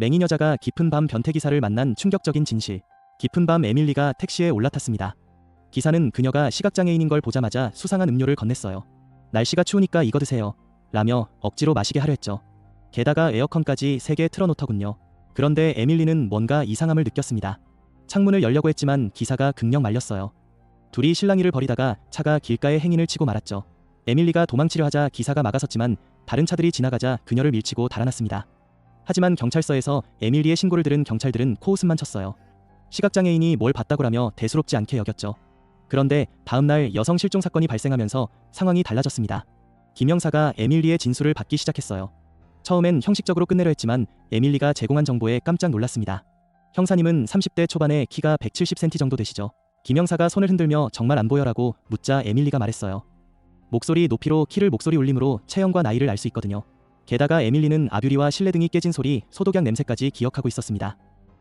맹인 여자가 깊은 밤 변태 기사를 만난 충격적인 진실. 깊은 밤 에밀리가 택시에 올라탔습니다. 기사는 그녀가 시각장애인인 걸 보자마자 수상한 음료를 건넸어요. 날씨가 추우니까 이거 드세요. 라며 억지로 마시게 하려 했죠. 게다가 에어컨까지 3개 틀어놓더군요. 그런데 에밀리는 뭔가 이상함을 느꼈습니다. 창문을 열려고 했지만 기사가 극력 말렸어요. 둘이 실랑이를 벌이다가 차가 길가에 행인을 치고 말았죠. 에밀리가 도망치려 하자 기사가 막아섰지만 다른 차들이 지나가자 그녀를 밀치고 달아났습니다. 하지만 경찰서에서 에밀리의 신고를 들은 경찰들은 코웃음만 쳤어요. 시각장애인이 뭘 봤다고라며 대수롭지 않게 여겼죠. 그런데 다음날 여성 실종 사건이 발생하면서 상황이 달라졌습니다. 김 형사가 에밀리의 진술을 받기 시작했어요. 처음엔 형식적으로 끝내려 했지만 에밀리가 제공한 정보에 깜짝 놀랐습니다. 형사님은 30대 초반에 키가 170cm 정도 되시죠. 김 형사가 손을 흔들며 정말 안 보여라고 묻자 에밀리가 말했어요. 목소리 높이로 키를 목소리 울림으로 체형과 나이를 알 수 있거든요. 게다가 에밀리는 아뷰리와 실내 등이 깨진 소리, 소독약 냄새까지 기억하고 있었습니다.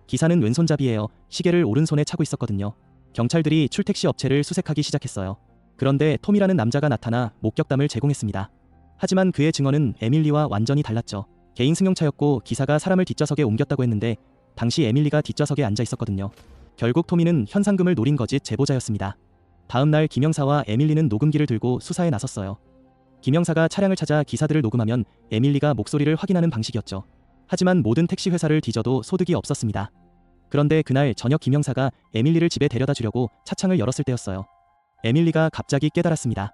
기사는 왼손잡이에요. 시계를 오른손에 차고 있었거든요. 경찰들이 출택시 업체를 수색하기 시작했어요. 그런데 톰이라는 남자가 나타나 목격담을 제공했습니다. 하지만 그의 증언은 에밀리와 완전히 달랐죠. 개인 승용차였고 기사가 사람을 뒷좌석에 옮겼다고 했는데 당시 에밀리가 뒷좌석에 앉아 있었거든요. 결국 토미는 현상금을 노린 거짓 제보자였습니다. 다음 날 김영사와 에밀리는 녹음기를 들고 수사에 나섰어요. 김영사가 차량을 찾아 기사들을 녹음하면 에밀리가 목소리를 확인하는 방식이었죠. 하지만 모든 택시 회사를 뒤져도 소득이 없었습니다. 그런데 그날 저녁 김영사가 에밀리를 집에 데려다 주려고 차창을 열었을 때였어요. 에밀리가 갑자기 깨달았습니다.